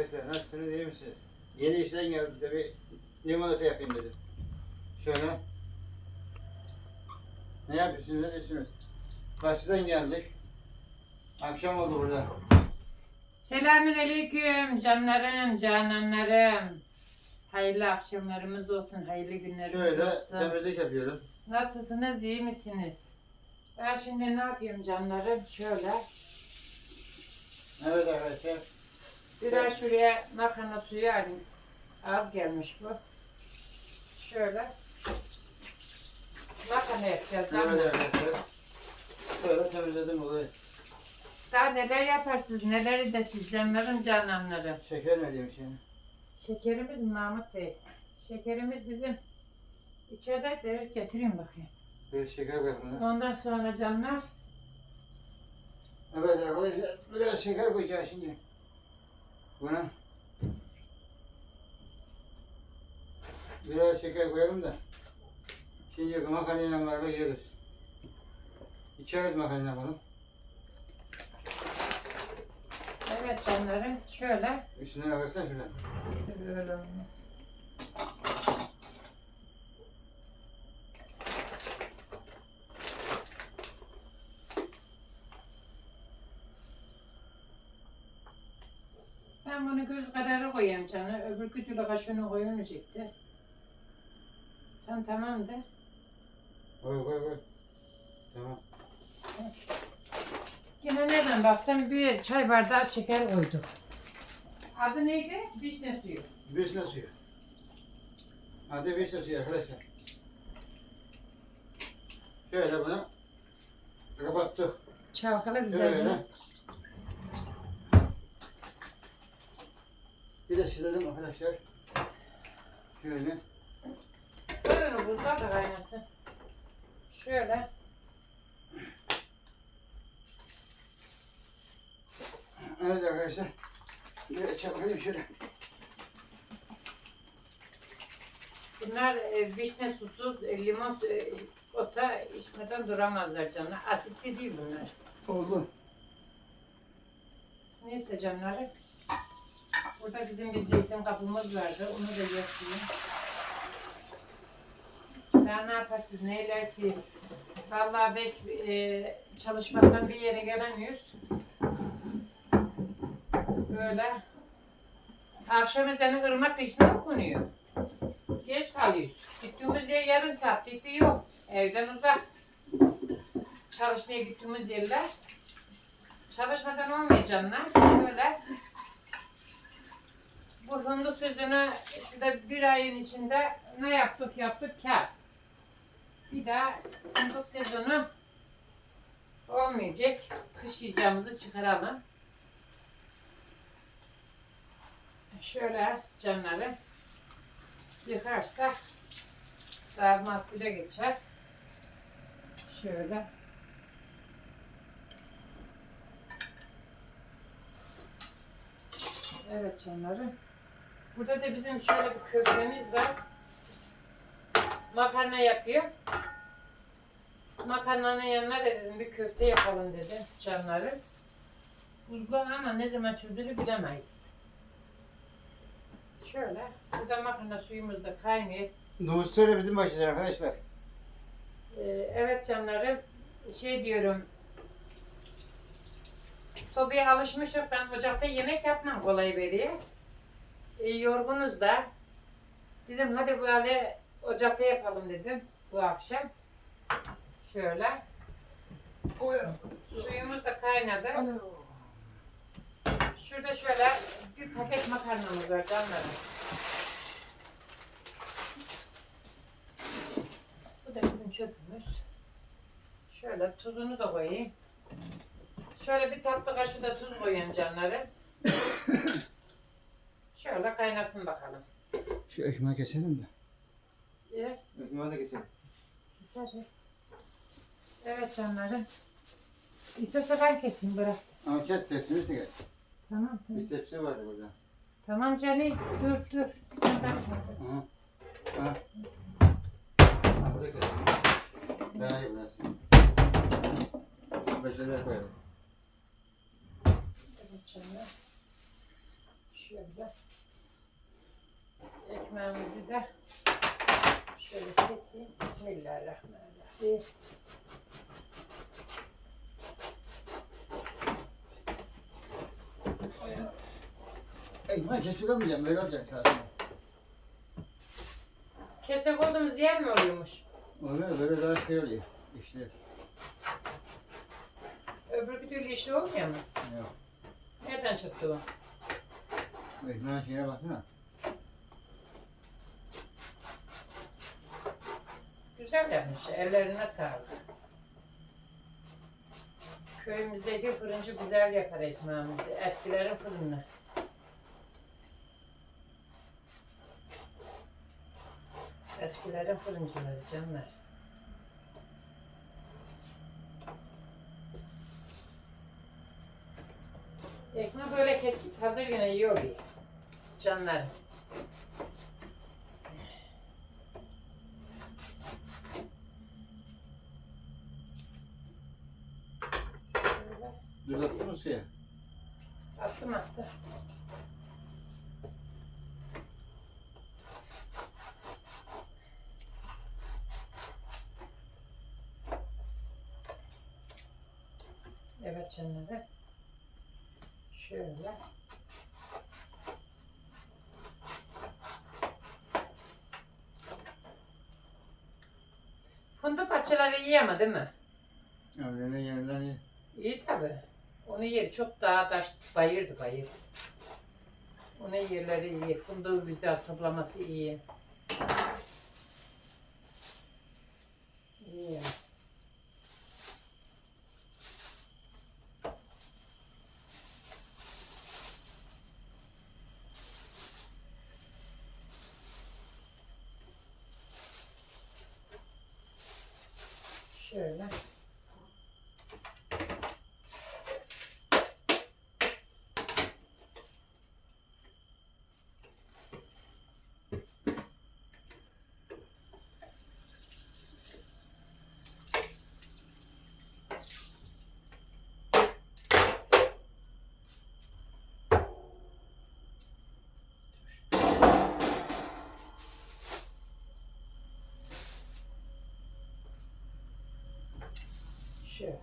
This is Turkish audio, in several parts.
arkadaşlar nasılsınız iyi misiniz? Yeni işten geldi de bir limonata yapayım dedim. Şöyle. Ne yapıyorsunuz ne diyorsunuz? Baştan geldik. Akşam oldu burada. Selamünaleyküm canlarım, cananlarım. Hayırlı akşamlarımız olsun, hayırlı günlerimiz Şöyle olsun. temizlik yapıyorum. Nasılsınız, iyi misiniz? Ben şimdi ne yapıyorum canlarım? Şöyle. Evet arkadaşlar. Biraz şuraya makarna suyu alayım. Az gelmiş bu. Şöyle. Makarna yapacağız Evet canlar. arkadaşlar. Böyle temizledim olayı. Daha neler yaparsınız, neleri de siz cananlarım. Şeker ne diyeyim şimdi? Şekerimiz Mahmut Bey. Şekerimiz bizim içeride de getireyim bakayım. Bir şeker koyalım. Ondan sonra canlar Evet arkadaşlar biraz şeker koyacağız şimdi. Buna. Biraz şeker koyalım da. Şimdi makarnayla beraber yeriz. İçeriz makarna bunu. evet canlarım şöyle Üstüne alırsan şuradan. böyle olmaz. Ben bunu göz kararı koyayım canım. Öbür kütüle kaşığını koyunacaktı. Sen tamam de. Koy koy koy. Tamam. Yine nereden baksan bir çay bardağı şeker koyduk. Adı neydi? Vişne suyu. Vişne suyu. Hadi vişne suyu arkadaşlar. Şöyle bunu kapattık. Çalkala güzel. Öyle. Bir de silelim arkadaşlar. Şöyle. Onu buzluğa da kaynasın. Şöyle. Evet arkadaşlar. Böyle çalkalayayım şöyle. Bunlar e, vişne susuz, e, limon su- e, ota içmeden duramazlar canlar. Asitli değil bunlar. Oldu. Neyse canları. Burada bizim bir zeytin kapımız vardı. Onu da yapayım. Daha ne yaparsınız, ne edersiniz? Vallahi bek e, çalışmaktan bir yere gelemiyoruz. Böyle. Akşam ezanı ırmak kıyısına okunuyor. Geç kalıyoruz. Gittiğimiz yer yarım saatlik bir yol. Evden uzak. Çalışmaya gittiğimiz yerler. Çalışmadan canlar. Böyle. Bu hındı sözünü şurada bir ayın içinde ne yaptık yaptık kar. Bir daha hındı sezonu olmayacak. Kış yiyeceğimizi çıkaralım. Şöyle canları yıkarsak daha makbule geçer. Şöyle. Evet canlarım. Burada da bizim şöyle bir köftemiz var. Makarna yapıyor. Makarnanın yanına da dedim bir köfte yapalım dedim canlarım. Buzlu ama ne zaman çözülür bilemeyiz. Şöyle. Burada makarna suyumuz da kaynıyor. Nohutları bizim başladı arkadaşlar. Ee, evet canlarım. Şey diyorum. Sobaya alışmışım. Ben ocakta yemek yapmam kolay veriyor. Ee, yorgunuz da. Dedim hadi böyle ocakta yapalım dedim bu akşam. Şöyle. Suyumuz da kaynadı. Şurada şöyle bir paket makarnamız var canlarım. Bu da bizim çöpümüz. Şöyle tuzunu da koyayım. Şöyle bir tatlı kaşığı da tuz koyayım canlarım. Kaynasın bakalım. Şu ekmeği keselim de. Ee, Ekmeği de keselim. keseriz. Evet canlarım. İsterse ben keseyim bırak. Ama kes tepsimiz de gel. Tamam. tamam. Bir tepsi vardı burada. Tamam Cani. Dur dur. Sen bakma. Aha. Aha. Ha burada keselim. Daha iyi burası. Başladı koyalım. Evet canlar. Şöyle. Ekmeğimizi de şöyle keseyim. Bismillahirrahmanirrahim. Ekmek kesik olmayacağım. Böyle olacak zaten. Kesek olduğumuz yer mi oluyormuş? Öyle böyle daha şey oluyor. İşte Öbür türlü işte olmuyor mu? yok. Nereden çıktı o? Ekmeğin şeyine baksana. Güzel yapmış. Ellerine sağlık. Köyümüzdeki fırıncı güzel yapar ekmeğimizi. Eskilerin fırını. Eskilerin fırıncıları canlar. Ekmeği böyle kesip hazır yine iyi oluyor. Canlar. Şöyle. Düz attın mı suya? Attım. Evet canları. Şöyle. Fındık parçaları değil mi? Öğlenin yeniden iyi. İyi tabi. Onun yeri çok daha taş bayırdı bayır. Onun yerleri iyi. Fındığı güzel toplaması iyi. Şöyle. Şöyle.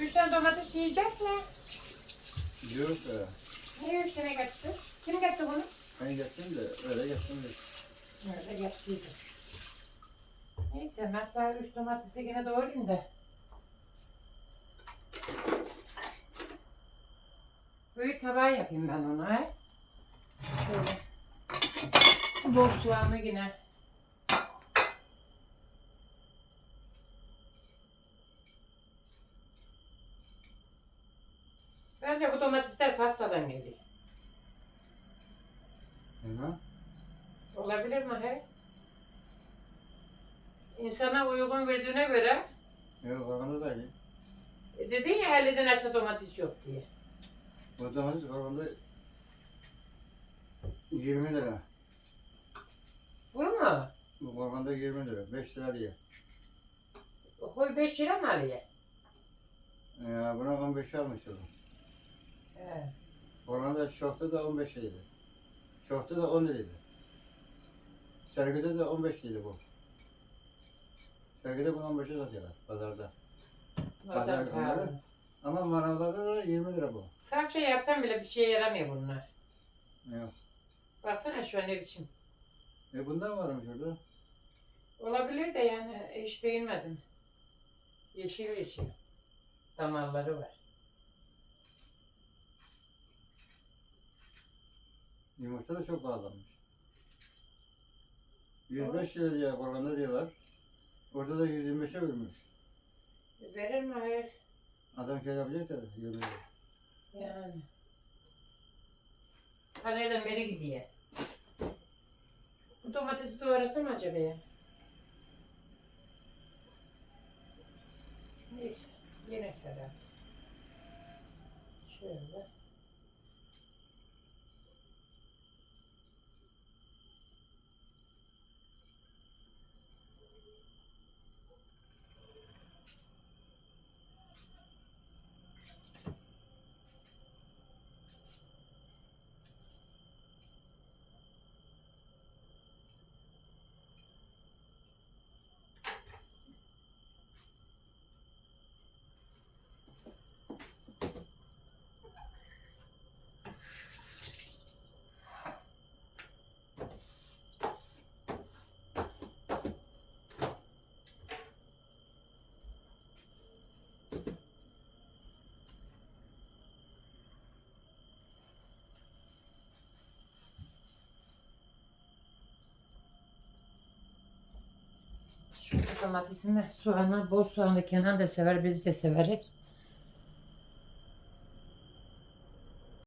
Üç tane domates yiyecek mi? Yiyoruz da. Niye üç tane getirdi? Kim getirdi bunu? Ben geçtim de öyle geçtim de. Nerede geçtiydi? Neyse ben sana üç domatesi yine doğrayayım da. Büyük tabağı yapayım ben ona. he? Şöyle. Bol soğanlı yine. Bence bu domatesler Fasya'dan geliyor. Hı Olabilir mi he? İnsana uygun verdiğine göre Yok kakanda da iyi. e, dedin ya 50'den aşağı domates yok diye. O domates kakanda 20 lira. Bu mu? Bu kakanda 20 lira. 5 lira diye. Koy 5 lira mı alıyor? Ya buna 15 almış oğlum. He. Oranda şofta da 15 liraydı. Şofta da 10 liraydı. Sergide de 15 liraydı bu. Sergide bunu 15'e satıyorlar pazarda. Pazar Pazar günleri. Ama manavlarda da 20 lira bu. Salça yapsan bile bir şeye yaramıyor bunlar. Yok. Baksana şu an ne biçim. E bundan varmış orada. Olabilir de yani hiç beğenmedim. Yeşil yeşil. Damarları var. Yumurta da çok pahalanmış. 105 lira diye Hollanda diyorlar. Orada da 125'e bölmüş. Verir mi? Hayır. Adam şey yapacak tabii. 20 lira. Yani. Nereden beri gidiyor? Bu domatesi doğrasam acaba ya? Neyse. Yine kadar. Şöyle. Şu domatesimi, soğanı, bol soğanlı Kenan da sever, biz de severiz.